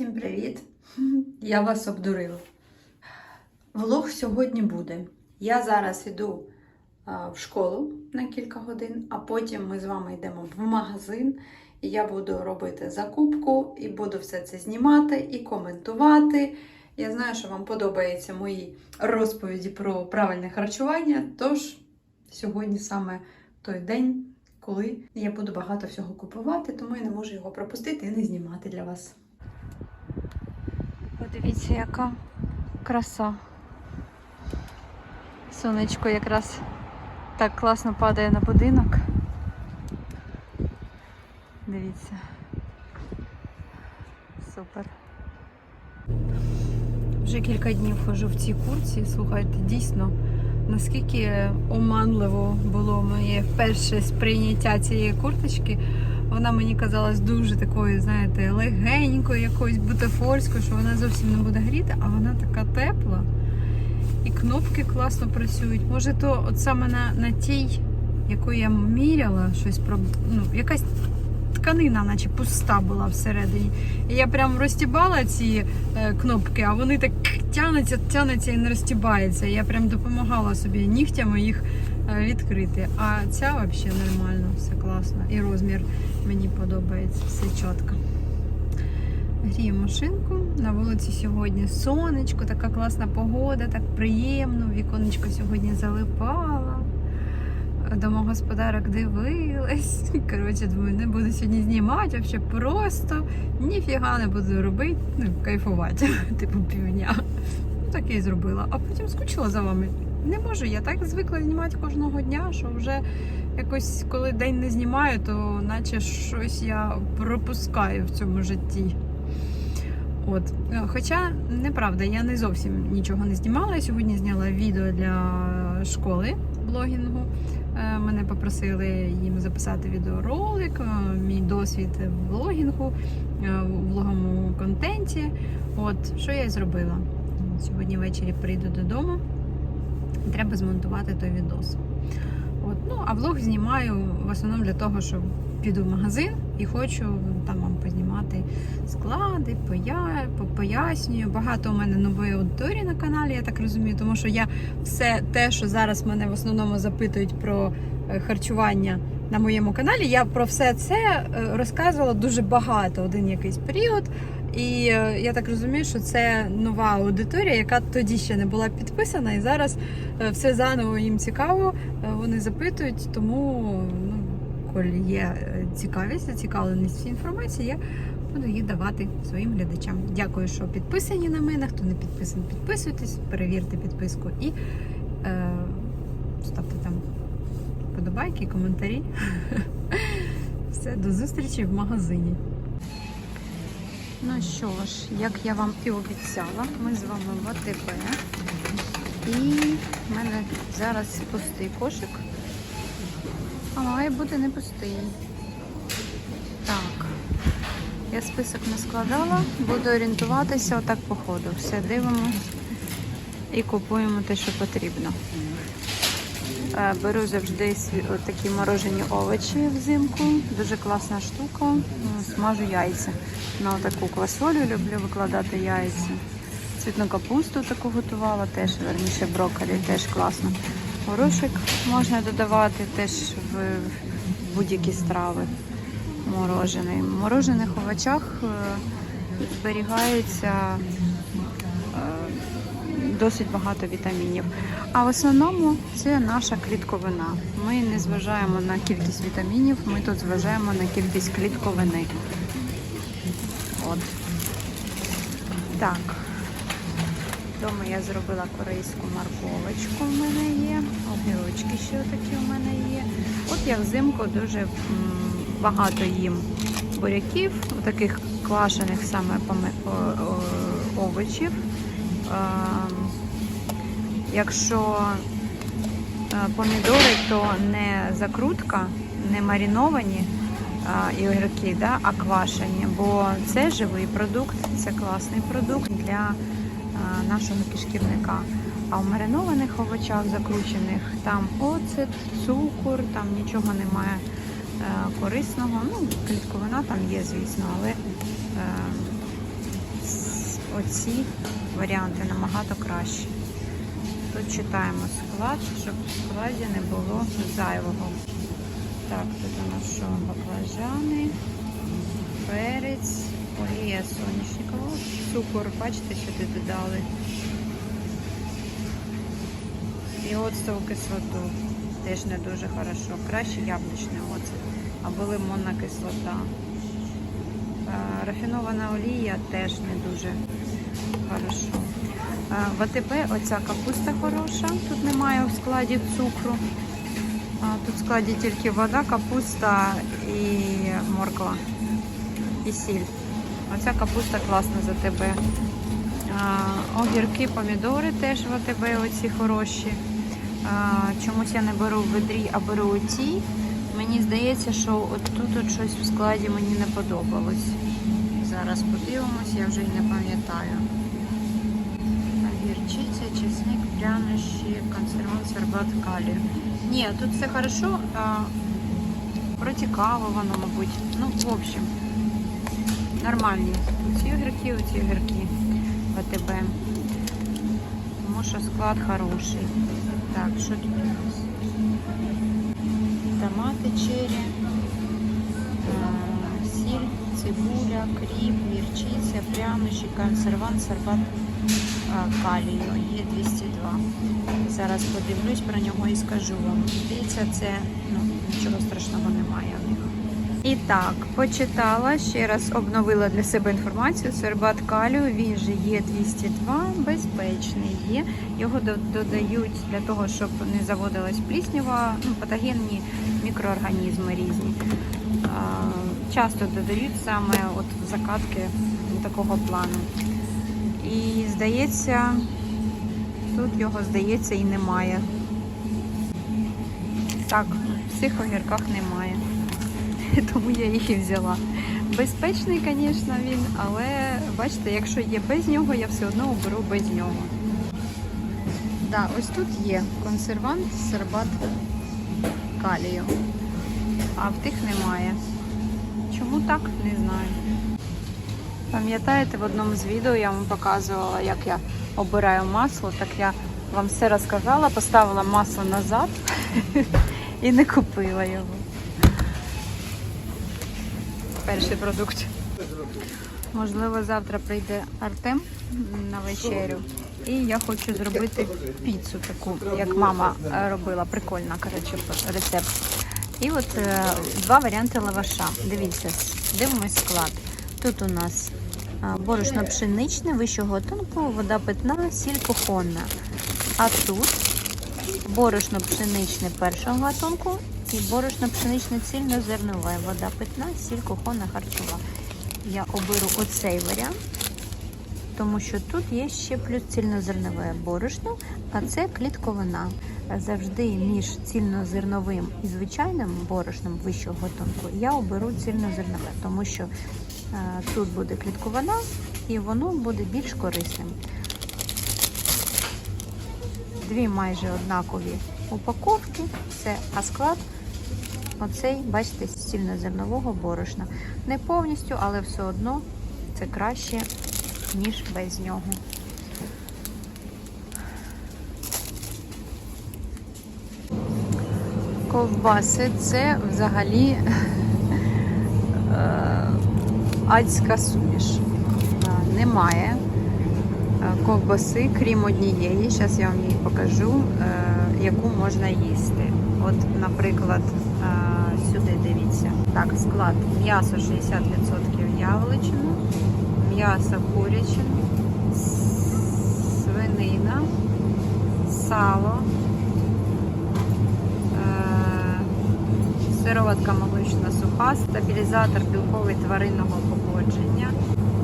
Всім привіт! Я вас обдурила. Влог сьогодні буде. Я зараз іду в школу на кілька годин, а потім ми з вами йдемо в магазин, і я буду робити закупку і буду все це знімати і коментувати. Я знаю, що вам подобаються мої розповіді про правильне харчування, тож сьогодні саме той день, коли я буду багато всього купувати, тому я не можу його пропустити і не знімати для вас. Подивіться, яка краса. Сонечко якраз так класно падає на будинок. Дивіться. Супер. Вже кілька днів хожу в цій курці. Слухайте, дійсно, наскільки оманливо було моє перше сприйняття цієї курточки. Вона мені казалась дуже такою, знаєте, легенькою, якоюсь бутафорською, що вона зовсім не буде гріти, а вона така тепла. І кнопки класно працюють. Може, то от саме на, на тій, яку я міряла, щось про ну, якась тканина, наче пуста була всередині. І я прям розтібала ці е, кнопки, а вони так тянуться, тянуться і не розтібаються. Я прям допомагала собі нігтями їх відкрити. А ця взагалі нормально, все класно. І розмір мені подобається, все чітко. Грію машинку. На вулиці сьогодні сонечко, така класна погода, так приємно. Віконечко сьогодні залипала. Домогосподарок дивилась. Коротше, думаю, не буду сьогодні знімати, взагалі просто ніфіга не буду робити, ну, кайфувати, типу півдня. Ну, так я і зробила. А потім скучила за вами. Не можу, я так звикла знімати кожного дня, що вже якось, коли день не знімаю, то наче щось я пропускаю в цьому житті. От. Хоча неправда, я не зовсім нічого не знімала. Я сьогодні зняла відео для школи блогінгу. Е, Мене попросили їм записати відеоролик, е, мій досвід блогінгу, е, в влоговому контенті. От, що я і зробила. Сьогодні ввечері прийду додому. Треба змонтувати той відос. От, ну, а влог знімаю в основному для того, що піду в магазин і хочу там вам познімати склади, поя... пояснюю. Багато у мене нової аудиторії на каналі, я так розумію, тому що я все те, що зараз мене в основному запитують про е, харчування на моєму каналі, я про все це е, розказувала дуже багато один якийсь період. І е, я так розумію, що це нова аудиторія, яка тоді ще не була підписана, і зараз е, все заново їм цікаво. Е, Вони запитують, тому ну, коли є цікавість, зацікавленість в інформації, я буду її давати своїм глядачам. Дякую, що підписані на мене. Хто не підписаний, підписуйтесь, перевірте підписку і е, ставте там подобайки, коментарі. Все, до зустрічі в магазині. Ну що ж, як я вам і обіцяла, ми з вами в АТБ. І в мене зараз пустий кошик. А має бути не пустий. Так. Я список не складала, буду орієнтуватися отак по ходу. Все дивимось і купуємо те, що потрібно. Е, Беру завжди такі морожені овочі взимку. Дуже класна штука. Смажу яйця. На таку квасолю люблю викладати яйця. Цвітну капусту таку готувала, теж верніше брокколі, теж класно. Горошик можна додавати теж в, будь-які страви. Морожений. В морожених овочах е, зберігається досить багато вітамінів. А в основному це наша клітковина. Ми не зважаємо на кількість вітамінів, ми тут зважаємо на кількість клітковини. От. Так. Вдома я зробила корейську морковочку в мене є. Огірочки ще такі у мене є. От я взимку дуже багато їм буряків, таких квашених саме овочів. Ем, Якщо е, помідори, то не закрутка, не мариновані а, і огірки, да, а квашені, бо це живий продукт, це класний продукт для нашого кишківника. А в маринованих овочах закручених там оцет, цукор, там нічого немає е, корисного. Ну, клітковина там є, звісно, але е, оці варіанти набагато краще. Тут читаємо склад, щоб в складі не було зайвого. Так, тут у нас що? Баклажани, перець, олія соняшникова, цукор, бачите, сюди додали. І оцтову кислоту теж не дуже хорошо. Краще яблучний оцет або лимонна кислота. Рафінована олія теж не дуже хорошо. В АТБ оця капуста хороша, тут немає в складі цукру. Тут в складі тільки вода, капуста і морква і сіль. Оця капуста класна за тебе. Огірки, помідори теж в АТБ оці хороші. Чомусь я не беру в ведрі, а беру оці. Мені здається, що от тут от щось в складі мені не подобалось. Зараз подивимось, я вже й не пам'ятаю. Гірчиця, чесник, прянощі, консервант, сорбат, калію. Ні, тут все хорошо. А, протікало воно, мабуть. Ну, в общем, нормальні. Оці огірки, оці огірки в АТБ. Тому що склад хороший. Так, що тут у нас? Томати, черри, цибуля, кріп, гірчиця, прянощі, консервант, сорбат калію. Є 202. Зараз подивлюсь про нього і скажу вам. Здається, це ну, нічого страшного немає в них. І так, почитала, ще раз обновила для себе інформацію. Сербат калію, він же є 202, безпечний є. Його додають для того, щоб не заводилась пліснява, ну, патогенні мікроорганізми різні. Часто додають саме от в закатки такого плану. І здається, тут його здається і немає. Так, в цих огірках немає. Тому я їх і взяла. Безпечний, звісно, він, але бачите, якщо є без нього, я все одно оберу без нього. Да, ось тут є консервант сербат калію, а в тих немає. Чому так, не знаю. Пам'ятаєте, в одному з відео я вам показувала, як я обираю масло, так я вам все розказала, поставила масло назад і не купила його. Перший продукт. Можливо, завтра прийде Артем на вечерю. І я хочу зробити піцу таку, як мама робила. Прикольна, коротше, рецепт. І от е, два варіанти лаваша. Дивіться, дивимось склад. Тут у нас борошно пшеничне вищого гатунку, вода питна, сіль кухонна. А тут борошно пшеничне першого гатунку і борошно пшеничне цільнозернове, вода питна, сіль кухонна харчова. Я оберу оцей варіант, тому що тут є ще плюс цільнозернове борошно, а це клітковина. Завжди між цільнозерновим і звичайним борошном вищого гатунку я оберу цільнозернове, тому що е, тут буде клітковина і воно буде більш корисним. Дві майже однакові упаковки, це а склад оцей, бачите, з цільнозернового борошна. Не повністю, але все одно це краще, ніж без нього. Ковбаси це взагалі е, адська суміш. Е, Немає е, ковбаси, крім однієї. Зараз я вам її покажу, яку можна їсти. От, наприклад, сюди дивіться. Так, склад м'ясо 60% яловичина, м'ясо курячина, свинина, сало, е, сироватка молочна суха, стабілізатор білковий тваринного походження,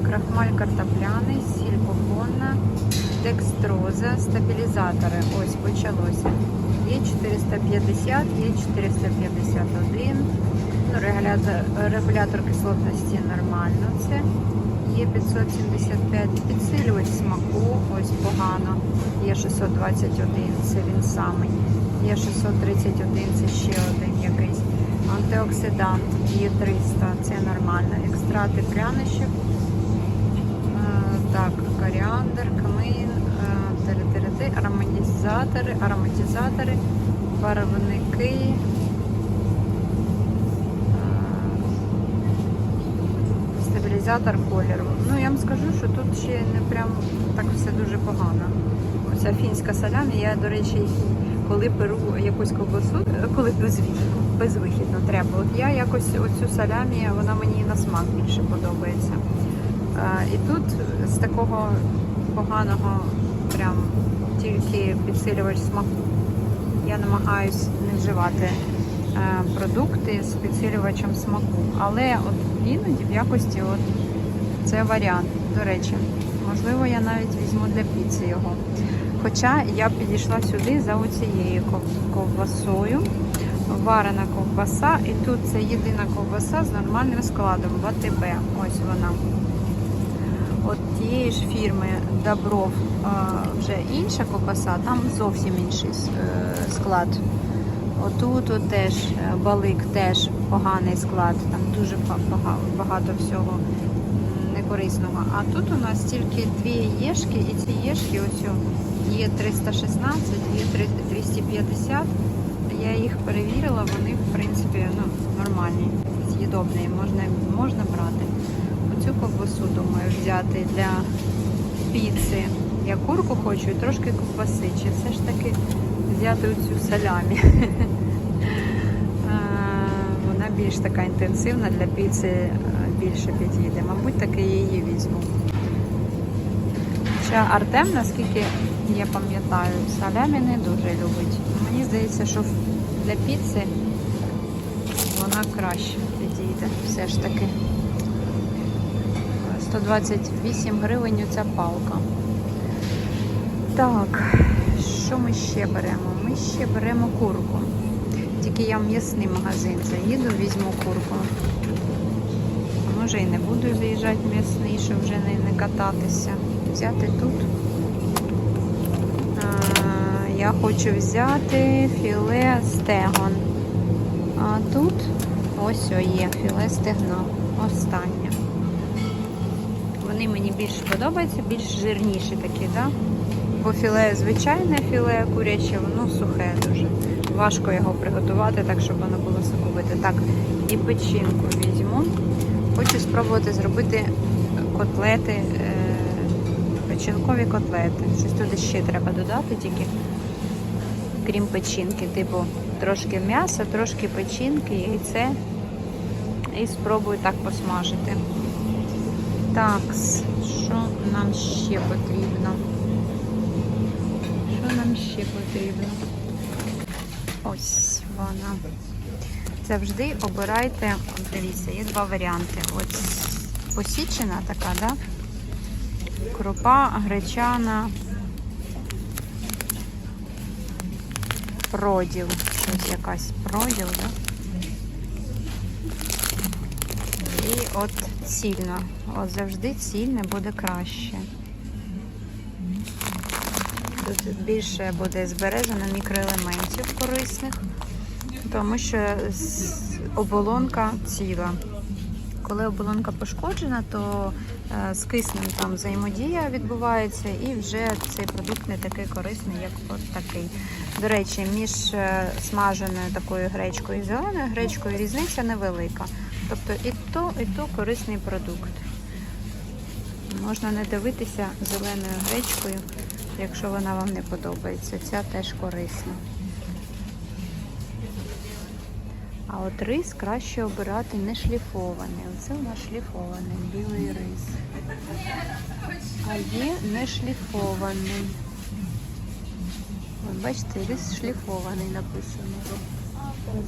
крахмаль картопляний, сіль кухонна, декстроза, стабілізатори. Ось почалося. Є 450, є 451. Ну, регулятор, регулятор кислотності нормально це. Є 575 підсилювач смаку, ось погано. Є 621, це він самий. Є 631, це ще один якийсь. Антиоксидант є 300, це нормально. Екстрати прянощів. Е, Так, коріандр, камин, е, ароматизатори, ароматизатори, барвники. Стабілізатор кольору. Ну, я вам скажу, що тут ще не прям так все дуже погано. Оця фінська салямі, я, до речі, коли беру якусь ковбасу, коли безвихідно, безвихідно треба. От я якось оцю салямі, вона мені на смак більше подобається. Е, І тут з такого поганого прям тільки підсилювач смаку. Я намагаюсь не вживати продукти з підсилювачем смаку. Але от іноді в якості от це варіант. До речі, можливо, я навіть візьму для піци його. Хоча я підійшла сюди за оцією ковбасою. Варена ковбаса, і тут це єдина ковбаса з нормальним складом в АТБ. Ось вона. От тієї ж фірми Добров вже інша ковбаса, там зовсім інший е, склад. Отут от теж е, балик теж поганий склад, там дуже багато всього некорисного. А тут у нас тільки дві єшки, і ці єшки ось є 316, є 3 250. Я їх перевірила, вони в принципі ну, нормальні, з'їдобні, можна, можна брати. Оцю ковбасу думаю взяти для піци. Я курку хочу і трошки ковбаси. Чи все ж таки взяти оцю салямі? Е, Вона більш така інтенсивна для піци, е, більше підійде. Мабуть, таки її візьму. Хоча Артем, наскільки я пам'ятаю, салямі не дуже любить. Мені здається, що для піци вона краще підійде все ж таки. 128 гривень ця палка. Так, що ми ще беремо? Ми ще беремо курку. Тільки я в м'ясний магазин заїду, візьму курку. А може і не буду заїжджати в м'ясний, щоб вже не, не кататися. Взяти тут. А, я хочу взяти філе стегон. А тут ось о, є філе стегна. Останнє. Вони мені більше подобаються, більш жирніші такі, да? Бо філе звичайне філе куряче, воно сухе дуже. Важко його приготувати так, щоб воно було соковите. Так, і печінку візьму. Хочу спробувати зробити котлети, е, печінкові котлети. Щось туди ще треба додати тільки, крім печінки. Типу, трошки м'яса, трошки печінки, яйце. І спробую так посмажити. Так, що нам ще потрібно? Ще потрібно? Ось вона. Завжди обирайте, дивіться, є два варіанти. Ось посічена така, да? Крупа, гречана, проділ. Щось якась проділ, да? І от цільно. От завжди цільне буде краще. Тут більше буде збережено мікроелементів корисних, тому що оболонка ціла. Коли оболонка пошкоджена, то е, з киснем там взаємодія відбувається і вже цей продукт не такий корисний, як от такий. До речі, між е, смаженою такою гречкою і зеленою гречкою різниця невелика. Тобто і то, і то корисний продукт. Можна не дивитися зеленою гречкою, якщо вона вам не подобається. Ця теж корисна. А от рис краще обирати не шліфований. Оце у нас шліфований білий рис. А є не шліфований. От бачите, рис шліфований написано.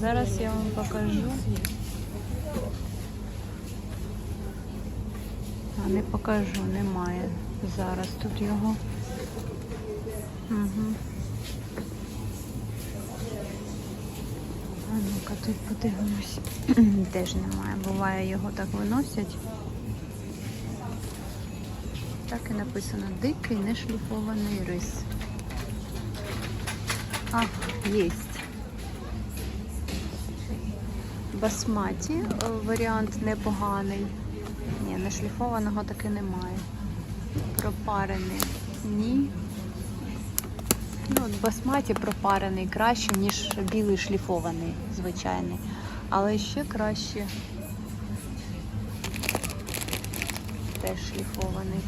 Зараз я вам покажу. А не покажу, немає зараз тут його. Угу. А ну-ка тут подивимось. Теж немає. Буває, його так виносять. Так і написано дикий нешліфований рис. А, є. Басматі е, варіант непоганий. Ні, нешліфованого таки немає. пропарений. Ні. Ну, от басматі пропарений краще, ніж білий шліфований, звичайний. Але ще краще. Теж шліфований.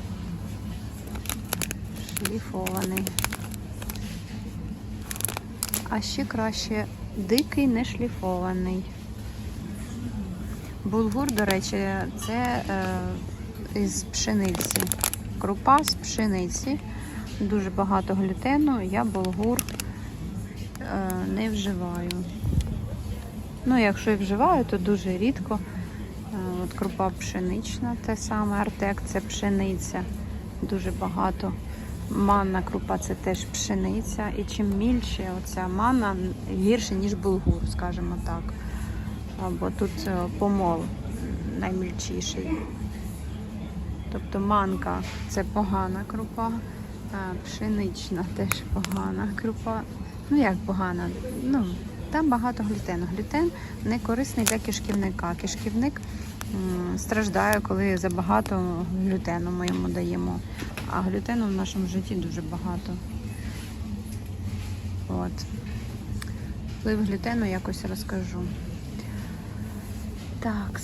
Шліфований. А ще краще дикий не шліфований. Булгур, до речі, це е, із пшениці. Крупа з пшениці. Дуже багато глютену. Я булгур е, не вживаю. Ну, якщо і вживаю, то дуже рідко. Е, от крупа пшенична, те саме артек це пшениця. Дуже багато. Манна крупа це теж пшениця. І чим мільше оця манна гірше, ніж булгур, скажімо так. Або тут е, помол наймільчіший. Тобто манка це погана крупа, пшенична теж погана крупа. Ну як погана? Ну, там багато глютену. Глютен не корисний для кишківника. Кишківник страждає, коли забагато глютену ми йому даємо. А глютену в нашому житті дуже багато. От. Вплив глютену якось розкажу. Так.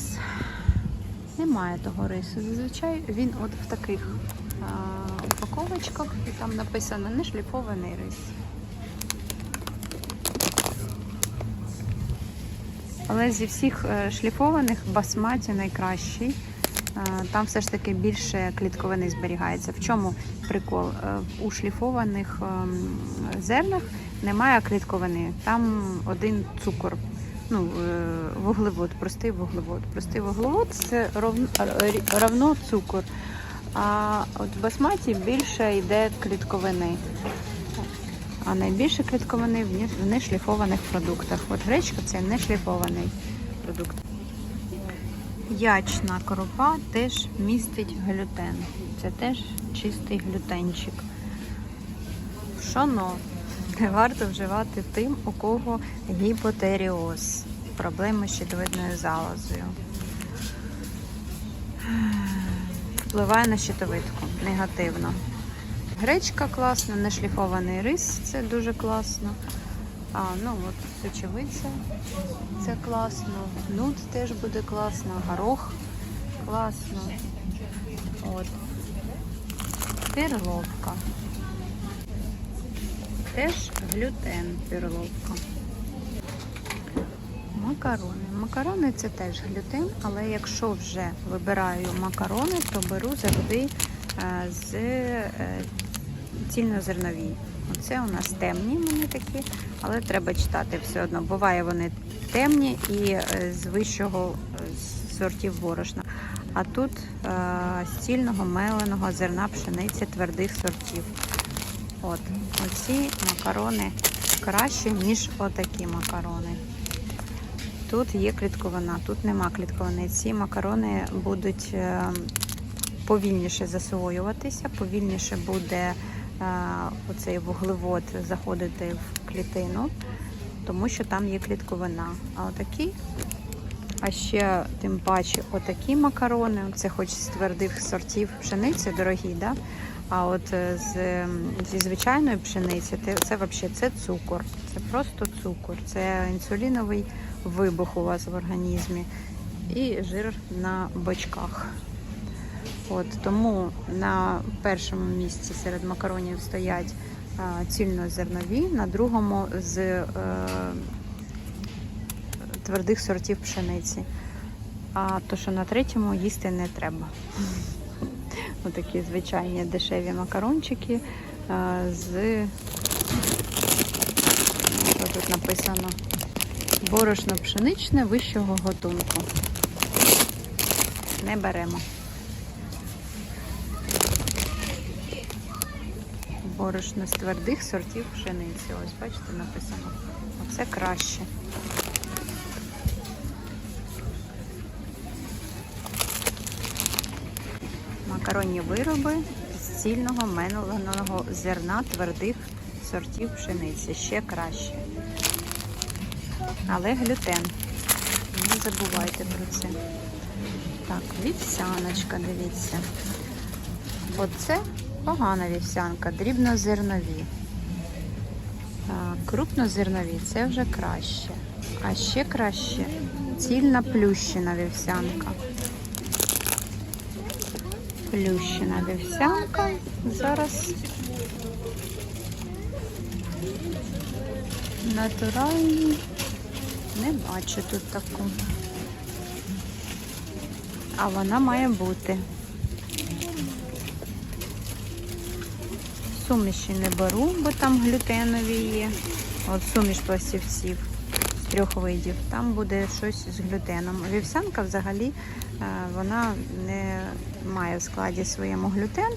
Немає того рису. Зазвичай він от в таких упаковочках і там написано не шліфований рис. Але зі всіх е, шліфованих басматі найкращий. Е, Там все ж таки більше клітковини зберігається. В чому прикол? Е, У шліфованих ем, зернах немає клітковини, там один цукор. Ну, вуглевод, простий вуглевод. Простий вуглевод це равно цукор. А от в басматі більше йде клітковини. А найбільше клітковини в нешліфованих продуктах. От гречка це нешліфований продукт. Ячна крупа теж містить глютен. Це теж чистий глютенчик. Пшоно не варто вживати тим, у кого гіпотеріоз, проблеми з щитовидною залозою. Впливає на щитовидку негативно. Гречка класна, нешліфований рис це дуже класно. А, ну от сочевиця це класно. Нут теж буде класно, горох класно. От. Перловка. Теж глютен перловка. Макарони. Макарони це теж глютен, але якщо вже вибираю макарони, то беру завжди е, з е, цільнозернові. Оце у нас темні вони такі, але треба читати все одно. Буває вони темні і е, з вищого сортів борошна. А тут з цільного меленого зерна пшениці твердих сортів. От, оці макарони краще, ніж отакі макарони. Тут є клітковина, тут нема клітковини. Ці макарони будуть е, повільніше засвоюватися, повільніше буде е, оцей вуглевод заходити в клітину, тому що там є клітковина. А отакі, а ще тим паче отакі макарони, це хоч з твердих сортів пшениці, дорогі, да? А от е, з, зі звичайної пшениці це взагалі це цукор. Це просто цукор, це інсуліновий вибух у вас в організмі і жир на бочках. От, тому на першому місці серед макаронів стоять а, цільнозернові, на другому з е, твердих сортів пшениці. А то, що на третьому їсти не треба. Отакі звичайні дешеві макарончики з що тут написано борошно пшеничне вищого готунку. Не беремо. Борошно з твердих сортів пшениці. Ось бачите, написано. Оце краще. Макаронні вироби з цільного меленого зерна твердих сортів пшениці. Ще краще. Але глютен. Не забувайте про це. Так, вівсяночка, дивіться. Оце погана вівсянка, дрібнозернові. Крупнозернові це вже краще. А ще краще цільна плющена вівсянка. Плющена вівсянка. Зараз натуральні. Не бачу тут таку. А вона має бути. Суміші не беру, бо там глютенові є. От суміш пластівців з трьох видів. Там буде щось з глютеном. Вівсянка взагалі вона не має в складі своєму глютен,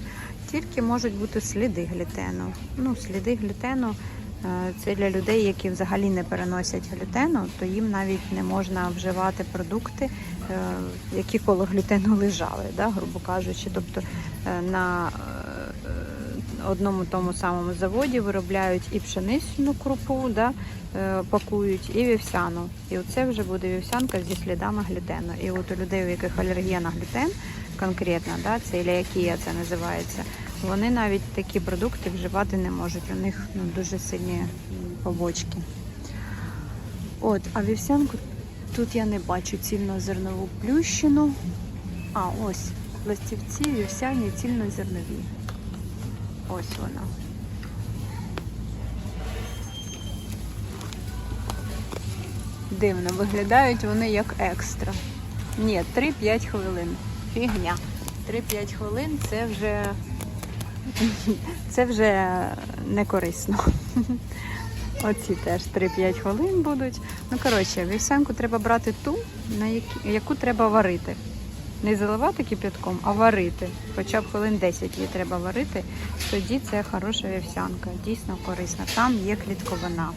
тільки можуть бути сліди глютену. Ну, сліди глютену е, це для людей, які взагалі не переносять глютену, то їм навіть не можна вживати продукти, е, які коло глютену лежали, да, грубо кажучи. Тобто е, на е, одному тому самому заводі виробляють і пшеничну крупу, да, е, пакують, і вівсяну. І оце вже буде вівсянка зі слідами глютену. І от у людей, у яких алергія на глютен, конкретно, да, це іліакія це називається, вони навіть такі продукти вживати не можуть. У них ну, дуже сильні побочки. От, а вівсянку тут я не бачу цільнозернову плющину. А, ось пластівці, вівсяні, цільнозернові. Ось вона. Дивно виглядають вони як екстра. Ні, 3-5 хвилин. Фігня. 3-5 хвилин це вже це вже не корисно. Оці теж 3-5 хвилин будуть. Ну, коротше, вівсянку треба брати ту, на яку треба варити. Не заливати кипятком, а варити. Хоча б хвилин 10 її треба варити. Тоді це хороша вівсянка, дійсно корисна. Там є клітковина.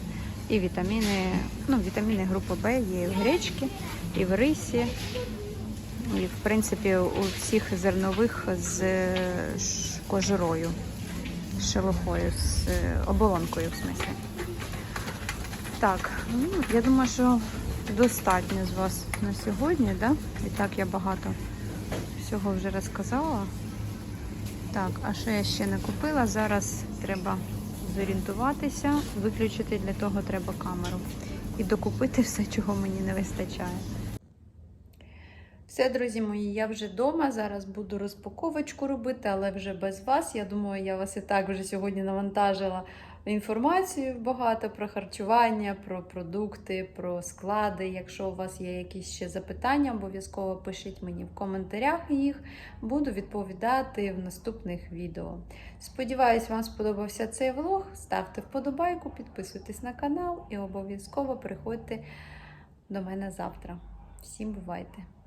І вітаміни, ну, вітаміни групи Б є і в гречці, і в рисі. І, в принципі, у всіх зернових з кожурою, з шелухою, з е, оболонкою, в смислі. Так, ну, я думаю, що достатньо з вас на сьогодні, да? І так я багато всього вже розказала. Так, а що я ще не купила? Зараз треба зорієнтуватися, виключити для того треба камеру. І докупити все, чого мені не вистачає. Все, друзі мої, я вже вдома. Зараз буду розпаковочку робити, але вже без вас. Я думаю, я вас і так вже сьогодні навантажила інформацію багато про харчування, про продукти, про склади. Якщо у вас є якісь ще запитання, обов'язково пишіть мені в коментарях їх. Буду відповідати в наступних відео. Сподіваюсь, вам сподобався цей влог. Ставте вподобайку, підписуйтесь на канал і обов'язково приходьте до мене завтра. Всім бувайте!